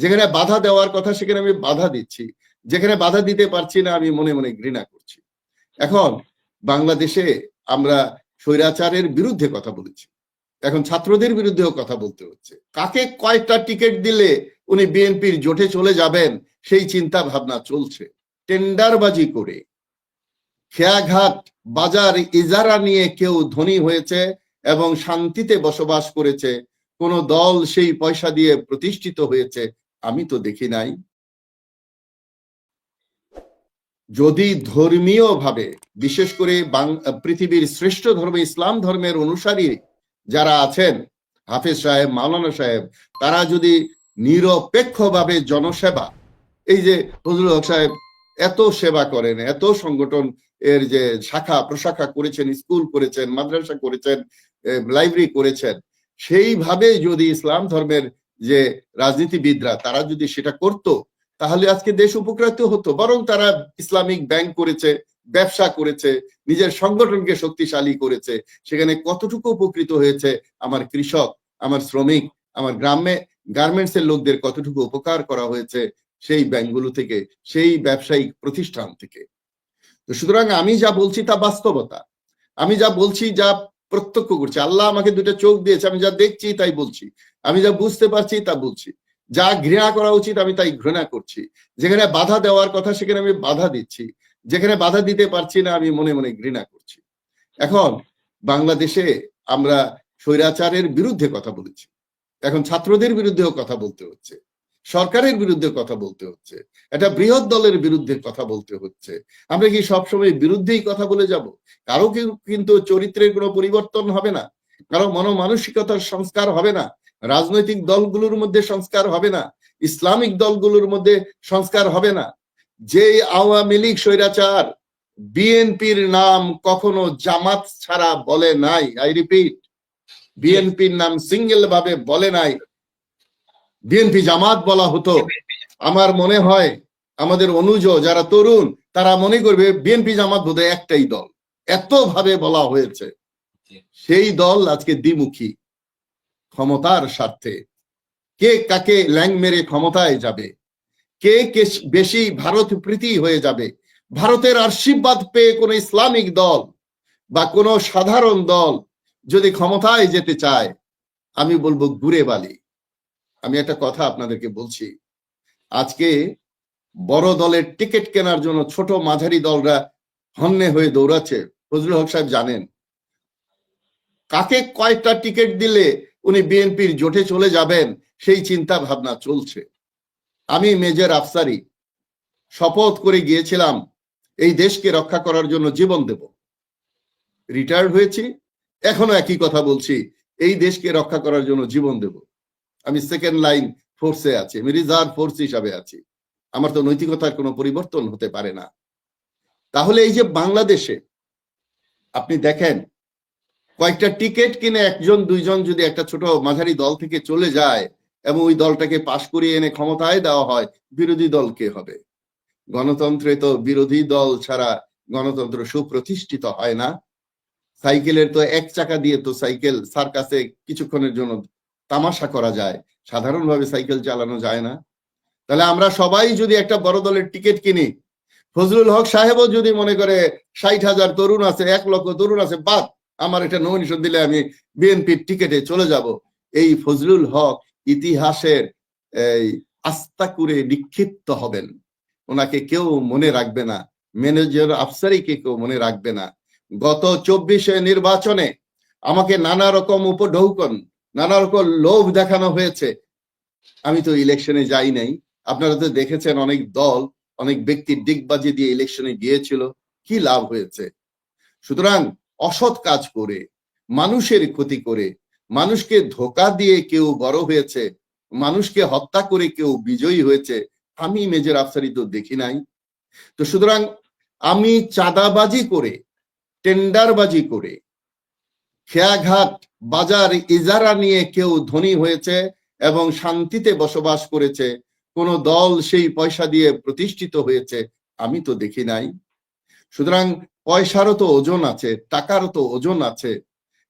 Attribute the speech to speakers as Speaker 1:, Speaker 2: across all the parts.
Speaker 1: যেখানে বাধা দেওয়ার কথা সেখানে আমি বাধা দিচ্ছি। যেখানে বাধা দিতে পারছি না, আমি মনে মনে ঘৃণা করছি। এখন বাংলাদেশে আমরা স্বৈরাচারের বিরুদ্ধে কথা বলেছি। এখন ছাত্রদের বিরুদ্ধেও কথা বলতে হচ্ছে। কাকে কয়টা টিকিট দিলে উনি বিএনপির জোটে চলে যাবেন, সেই চিন্তা ভাবনা চলছে। টেন্ডারবাজি করে খেয়াঘাট বাজার ইজারা নিয়ে কেউ ধনী হয়েছে এবং শান্তিতে বসবাস করেছে। কোন দল সেই পয়সা দিয়ে প্রতিষ্ঠিত হয়েছে। আমি তো দেখি নাই। যদি ধর্মীয় ভাবে বিশেষ করে পৃথিবীর শ্রেষ্ঠ ধর্ম, ইসলাম ধর্মের অনুসারী যারা আছেন, হাফিজ সাহেব, মাওলানা সাহেব, তারা যদি নিরপেক্ষভাবে জনসেবা, এই যে ফজলুল হক সাহেব এত সেবা করেন, এত সংগঠন এর যে শাখা, প্রশাখা করেছেন, স্কুল করেছেন, মাদ্রাসা করেছেন লাইব্রেরি করেছেন, সেইভাবে যদি ইসলাম ধর্মের যে রাজনীতিবিদরা, তারা যদি সেটা করত, তাহলে আজকে দেশ উপকৃত হতো। বরং তারা ইসলামিক ব্যাংক করেছে, ব্যবসা করেছে, নিজের সংগঠনকে শক্তিশালী করেছে। সেখানে কতটুকু উপকৃত হয়েছে আমার কৃষক, আমার শ্রমিক, আমার গ্রামে গার্মেন্টস এর লোকদের কতটুকু উপকার করা হয়েছে সেই ব্যাংকগুলো থেকে, সেই ব্যবসায়িক প্রতিষ্ঠান থেকে। তো সুতরাং আমি যা বলছি তা বাস্তবতা। আমি যা বলছি যা প্রত্যক্ষ করছি। আল্লাহ আমাকে দুটো চোখ দিয়েছে, আমি যা দেখছি তাই বলছি। আমি যা বুঝতে পারছি তা বলছি। যা ঘৃণা করা উচিত আমি তাই ঘৃণা করছি। যেখানে বাধা দেওয়ার কথা সেখানে আমি বাধা দিচ্ছি। যেখানে বাধা দিতে পারছি না আমি মনে মনে ঘৃণা করছি। এখন বাংলাদেশে আমরা স্বৈরাচারের বিরুদ্ধে কথা বলেছি। এখন ছাত্রদের বিরুদ্ধেও কথা বলতে হচ্ছে। সরকারের বিরুদ্ধে কথা বলতে হচ্ছে। একটা বৃহৎ দলের বিরুদ্ধে কথা বলতে হচ্ছে। আমরা কি সবসময় বিরুদ্ধেই কথা বলে যাব? কারও কিন্তু চরিত্রের কোনো পরিবর্তন হবে না? কারও মনোমানসিকতার সংস্কার হবে না? রাজনৈতিক দলগুলোর মধ্যে সংস্কার হবে না? ইসলামিক দলগুলোর মধ্যে সংস্কার হবে না? যে আওয়ামী লীগ স্বৈরাচার বিএনপির নাম কখনো জামাত ছাড়া বলে নাই আই রিপিট বিএনপির নাম সিঙ্গেল ভাবে বলে নাই বিএনপি জামাত বলা হতো। আমার মনে হয় আমাদের অনুজ যারা তরুণ তারা মনে করবে বিএনপি জামাত বোধহয় একটাই দল। এত ভাবে বলা হয়েছে। সেই দল আজকে দ্বিমুখী। ক্ষমতার স্বার্থে। কে কাকে ল্যাং মেরে ক্ষমতায় যাবে? কে কে বেশি ভারত প্রীতি হয়ে যাবে? ভারতের আশীর্বাদ পেয়ে কোন ইসলামিক দল বা কোন সাধারণ দল যদি ক্ষমতায় যেতে চায় আমি বলব ঘুরে বালি আমি একটা কথা আপনাদেরকে বলছি। আজকে বড় দলের টিকিট কেনার জন্য ছোট মাঝারি দলরা হন্যে হয়ে দৌড়াচ্ছে। ফজলুল হক সাহেব জানেন। কাকে কয়টা টিকিট দিলে উনি বিএনপির জোটে চলে যাবেন সেই চিন্তা ভাবনা চলছে। আমি মেজর আফসারি, শপথ করে গিয়েছিলাম, এই দেশকে রক্ষা করার জন্য জীবন দেব। রিটায়ার্ড হয়েছি, এখনও একই কথা বলছি, এই দেশকে রক্ষা করার জন্য জীবন দেব। আমি সেকেন্ড লাইন ফোর্সে আছি, আমি রিজার্ভ ফোর্স হিসাবে আছি। আমার তো নৈতিকতার কোনো পরিবর্তন হতে পারে না। তাহলে এই যে বাংলাদেশে আপনি দেখেন, কয়েকটা টিকিট কিনে একজন, দুইজন যদি একটা ছোট মাঝারি দল থেকে চলে যায় এবং ওই দলটাকে পাশ করিয়ে এনে ক্ষমতায় দেওয়া হয়, বিরোধী দল কে হবে? গণতন্ত্রে তো বিরোধী দল ছাড়া গণতন্ত্র সুপ্রতিষ্ঠিত হয় না। সাইকেলের তো এক চাকা দিয়ে তো সাইকেল, সার্কাসে কিছুক্ষণের জন্য তামাশা করা যায়। সাধারণভাবে সাইকেল চালানো যায় না। তাহলে আমরা সবাই যদি একটা বড় দলের টিকিট কিনি, ফজলুল হক সাহেবও যদি মনে করে ষাট হাজার তরুণ আছে, এক লক্ষ তরুণ আছে, বাদ, আমার একটা নমিনেশন দিলে আমি বিএনপির টিকেটে চলে যাব। এই ফজলুল হক ইতিহাসের এই আস্থা করে নিক্ষিপ্ত হবেন। ওনাকে কেউ মনে রাখবে না। ম্যানেজার আফসারিকে কেউ মনে রাখবে না। গত চব্বিশে নির্বাচনে আমাকে নানা রকম উপঢৌকন নানা রকম লোভ দেখানো হয়েছে। আমি তো ইলেকশনে যাই নাই। আপনারা তো দেখেছেন অনেক দল, অনেক ব্যক্তি দিকবাজি দিয়ে ইলেকশনে গিয়েছিল। কি লাভ হয়েছে? সুতরাং অসৎ কাজ করে, মানুষের ক্ষতি করে, মানুষকে ধোকা দিয়ে কেউ বড় হয়েছে, মানুষকে হত্যা করে কেউ বিজয়ী হয়েছে, আমি মেজর আফসারি তো দেখি নাই। তো সুতরাং আমি চাঁদাবাজি করে টেন্ডারবাজি করে খেয়াঘাট বাজার ইজারা নিয়ে কেউ ধনী হয়েছে এবং শান্তিতে বসবাস করেছে, কোন দল সেই পয়সা দিয়ে প্রতিষ্ঠিত হয়েছে, আমি তো দেখি নাই। সুতরাং পয়সারও তো ওজন আছে, টাকারও তো ওজন আছে,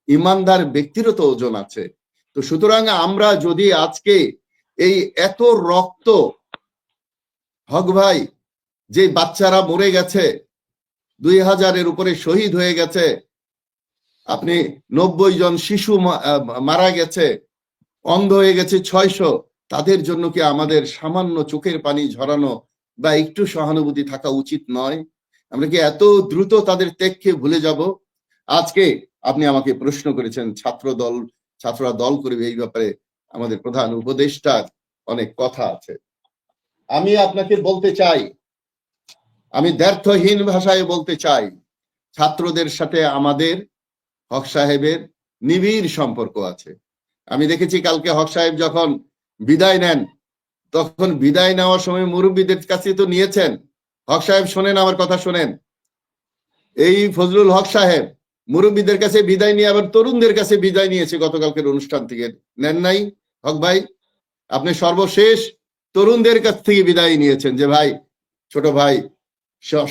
Speaker 1: ইমানদার ব্যক্তিরও তো ওজন আছে। তো সুতরাং আমরা যদি আজকে এই এত রক্ত, হক ভাই, যে বাচ্চারা মরে গেছে, দুই হাজারের উপরে শহীদ হয়ে গেছে আপনি নব্বই জন শিশু মারা গেছে, অন্ধ হয়ে গেছে ছয়শো। তাদের জন্য কি আমাদের সামান্য চোখের পানি ঝরানো বা একটু সহানুভূতি থাকা উচিত নয়? আমরা কি এত দ্রুত তাদের ত্যাগকে ভুলে যাব? আজকে আপনি আমাকে প্রশ্ন করেছেন ছাত্র দল ছাত্ররা দল করবে এই ব্যাপারে আমাদের প্রধান উপদেষ্টার অনেক কথা আছে। আমি আপনাকে বলতে চাই, আমি দ্ব্যর্থহীন ভাষায় বলতে চাই, ছাত্রদের সাথে আমাদের হক সাহেবের নিবিড় সম্পর্ক আছে। আমি দেখেছি কালকে হক সাহেব যখন বিদায় নেন, তখন বিদায় নেওয়ার সময় মুরব্বীদের কাছে তো নিয়েছেন। হক সাহেব শোনেন, আমার কথা শোনেন। এই ফজলুল হক সাহেব মুরব্বীদের কাছে বিদায় নিয়ে, আবার তরুণদের কাছে বিদায় নিয়েছে গতকালকের অনুষ্ঠান থেকে। নেন নাই? হক ভাই, আপনি সর্বশেষ তরুণদের কাছ থেকে বিদায় নিয়েছেন যে, ভাই, ছোট ভাই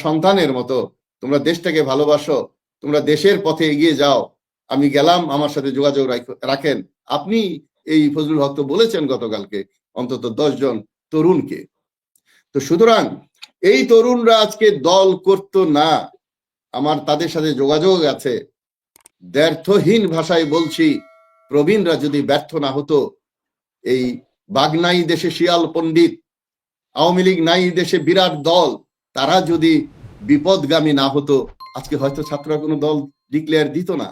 Speaker 1: সন্তানের মতো, তোমরা দেশটাকে ভালোবাসো তোমরা দেশের পথে এগিয়ে যাও। আমি গেলাম, আমার সাথে যোগাযোগ রাখ- রাখেন। আপনি এই ফজলুল হক তো বলেছেন গতকালকে, অন্তত জন তরুণকে। তো সুতরাং এই তরুণরা আজকে দল করত না। আমার তাদের সাথে যোগাযোগ আছে। ব্যর্থহীন ভাষায় বলছি, প্রবীণরা যদি ব্যর্থ না হতো, এই বাগনাই দেশে শিয়াল পণ্ডিত, আওয়ামী লীগ নাই দেশে বিরাট দল, তারা যদি বিপদগামী না হতো আজকে হয়তো ছাত্ররা কোনো দল ডিক্লেয়ার দিত না।